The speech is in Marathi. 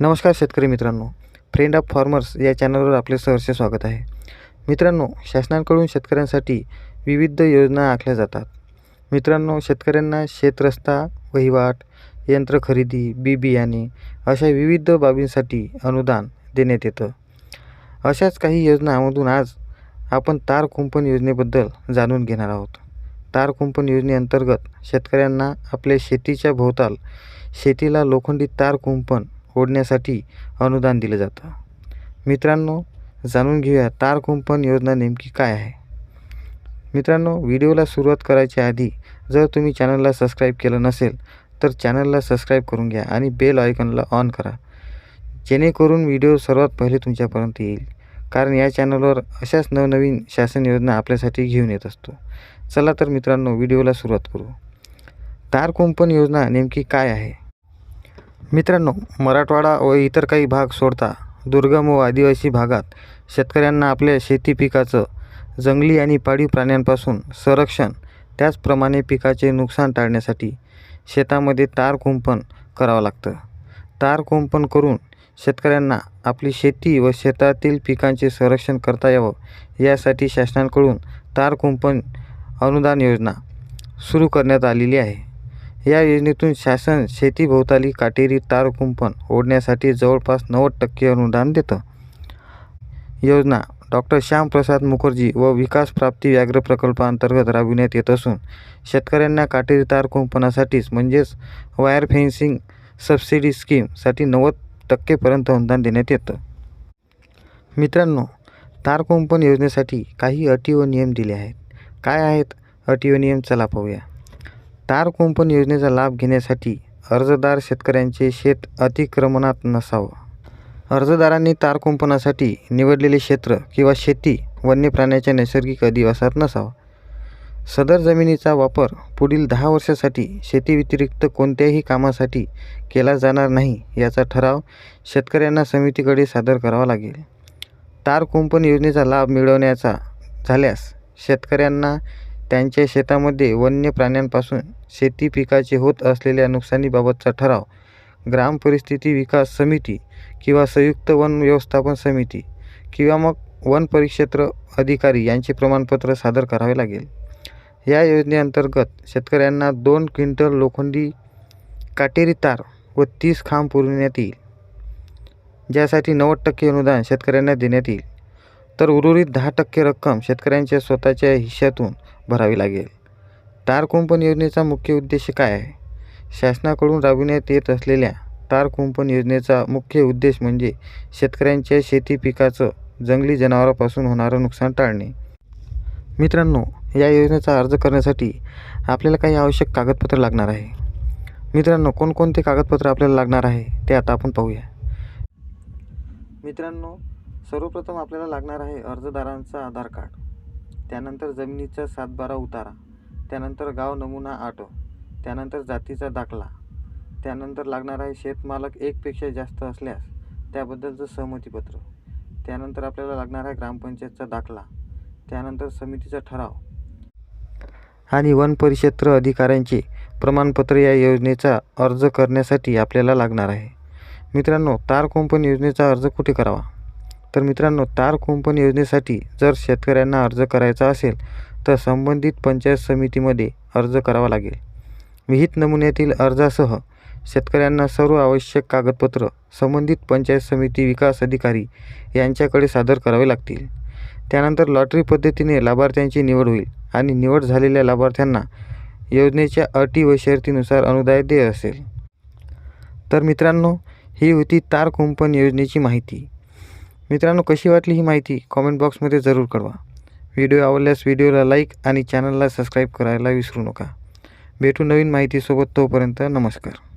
नमस्कार शेतकरी मित्रांनो. फ्रेंड ऑफ फार्मर्स या चॅनलवर आपले सहर्ष स्वागत आहे. मित्रांनो शासनाकडून शेतकऱ्यांसाठी विविध योजना आखल्या जातात. मित्रांनो शेतकऱ्यांना शेतरस्ता वहिवाट यंत्र खरेदी बी बियाणे अशा विविध बाबींसाठी अनुदान देण्यात येतं. अशाच काही योजनामधून आज आपण तार कुंपण योजनेबद्दल जाणून घेणार आहोत. तार कुंपण योजनेअंतर्गत शेतकऱ्यांना आपल्या शेतीच्या भोवताल शेतीला लोखंडी तार कुंपण ओढण्यासाठी अनुदान दिलं जातं. मित्रांनो जाणून घेऊया तार कुंपण योजना नेमकी काय आहे. मित्रांनो व्हिडिओला सुरुवात करायच्या आधी जर तुम्ही चॅनलला सबस्क्राईब केलं नसेल तर चॅनलला सबस्क्राईब करून घ्या आणि बेल आयकॉनला ऑन करा. जेणेकरून व्हिडिओ सर्वात पहिले तुमच्यापर्यंत येईल. कारण या चॅनलवर अशाच नवनवीन शासन योजना आपल्यासाठी घेऊन येत असतो. चला तर मित्रांनो व्हिडिओला सुरुवात करू. तार कुंपण योजना नेमकी काय आहे? मित्रांनो मराठवाडा व इतर काही भाग सोडता दुर्गम व आदिवासी भागात शेतकऱ्यांना आपल्या शेती पिकाचं जंगली आणि पाळीव प्राण्यांपासून संरक्षण त्याचप्रमाणे पिकाचे नुकसान टाळण्यासाठी शेतामध्ये तार कुंपण करावं लागतं. तार कुंपण करून शेतकऱ्यांना आपली शेती व शेतातील पिकांचे संरक्षण करता यावं यासाठी शासनाकडून तार कुंपण अनुदान योजना सुरू करण्यात आलेली आहे. या योजनेतून शासन शेतीभोवताली काटेरी तार कुंपण ओढण्यासाठी जवळपास नव्वद टक्के अनुदान देतं. योजना डॉक्टर श्यामप्रसाद मुखर्जी व विकास प्राप्ती व्याघ्र प्रकल्पाअंतर्गत राबविण्यात येत असून शेतकऱ्यांना काटेरी तार कुंपणासाठीच म्हणजेच वायर फेन्सिंग सबसिडी स्कीमसाठी नव्वद टक्केपर्यंत अनुदान देण्यात येतं. मित्रांनो तार कुंपण योजनेसाठी काही अटी व नियम दिले आहेत. काय आहेत? अटी व नियम चला पाहूया. तार कुंपण योजनेचा लाभ घेण्यासाठी अर्जदार शेतकऱ्यांचे शेत अतिक्रमणात नसावं. अर्जदारांनी तार कुंपणासाठी निवडलेले क्षेत्र किंवा शेती वन्य प्राण्याच्या नैसर्गिक अधिवासात नसावं. सदर जमिनीचा वापर पुढील दहा वर्षासाठी शेतीव्यतिरिक्त कोणत्याही कामासाठी केला जाणार नाही याचा ठराव शेतकऱ्यांना समितीकडे सादर करावा लागेल. तार कुंपण योजनेचा लाभ मिळवण्याचा झाल्यास शेतकऱ्यांना त्यांच्या शेतामध्ये वन्य प्राण्यांपासून शेती पिकाचे होत असलेल्या नुकसानीबाबतचा ठराव. ग्राम परिस्थिती विकास समिती किंवा संयुक्त वन व्यवस्थापन समिती किंवा मग वन परिक्षेत्र अधिकारी यांचे प्रमाणपत्र सादर करावे लागेल. या योजनेअंतर्गत शेतकऱ्यांना दोन क्विंटल लोखंडी काटेरी तार व तीस खांब पुरविण्यात येईल ज्यासाठी नव्वद टक्के अनुदान शेतकऱ्यांना देण्यात येईल. तर उर्वरित दहा टक्के रक्कम शेतकऱ्यांच्या स्वतःच्या हिश्श्यातून भरावी लागेल. तार कुंपण योजनेचा मुख्य उद्देश काय आहे? शासनाकडून राबविण्यात येत असलेल्या तार कुंपण योजनेचा मुख्य उद्देश म्हणजे शेतकऱ्यांच्या शेती पिकाचं जंगली जनावरांपासून होणारं नुकसान टाळणे. मित्रांनो या योजनेचा अर्ज करण्यासाठी आपल्याला काही आवश्यक कागदपत्र लागणार आहे. मित्रांनो कोणकोणते कागदपत्र आपल्याला लागणार आहे ते आता आपण पाहूया. मित्रांनो सर्वप्रथम आपल्याला लागणार आहे अर्जदारांचा आधार कार्ड. त्यानंतर जमिनीचा सातबारा उतारा. त्यानंतर गाव नमुना आठ त्यानंतर जातीचा दाखला त्यानंतर लागणार आहे शेतमालक एकपेक्षा जास्त असल्यास त्याबद्दलचं सहमतीपत्र त्यानंतर आपल्याला लागणार आहे ग्रामपंचायतचा दाखला त्यानंतर समितीचा ठराव आणि वन परिक्षेत्र अधिकाऱ्यांचे प्रमाणपत्र या योजनेचा अर्ज करण्यासाठी आपल्याला लागणार आहे. मित्रांनो तार कुंपण योजनेचा अर्ज कुठे करावा? तर मित्रांनो तार कुंपण योजनेसाठी जर शेतकऱ्यांना अर्ज करायचा असेल तर संबंधित पंचायत समितीमध्ये अर्ज करावा लागेल. विहित नमुन्यातील अर्जासह शेतकऱ्यांना सर्व आवश्यक कागदपत्र संबंधित पंचायत समिती विकास अधिकारी यांच्याकडे सादर करावे लागतील. त्यानंतर लॉटरी पद्धतीने लाभार्थ्यांची निवड होईल आणि निवड झालेल्या लाभार्थ्यांना योजनेच्या अटी व शर्तीनुसार अनुदाय देय असेल. तर मित्रांनो ही होती तार कुंपण योजनेची माहिती. मित्रांनो कशी वाटली ही माहिती कॉमेंट बॉक्समध्ये जरूर कळवा. व्हिडिओ आवडल्यास व्हिडिओला लाईक आणि चॅनलला सबस्क्राईब करायला विसरू नका. भेटू नवीन माहितीसोबत तोपर्यंत नमस्कार.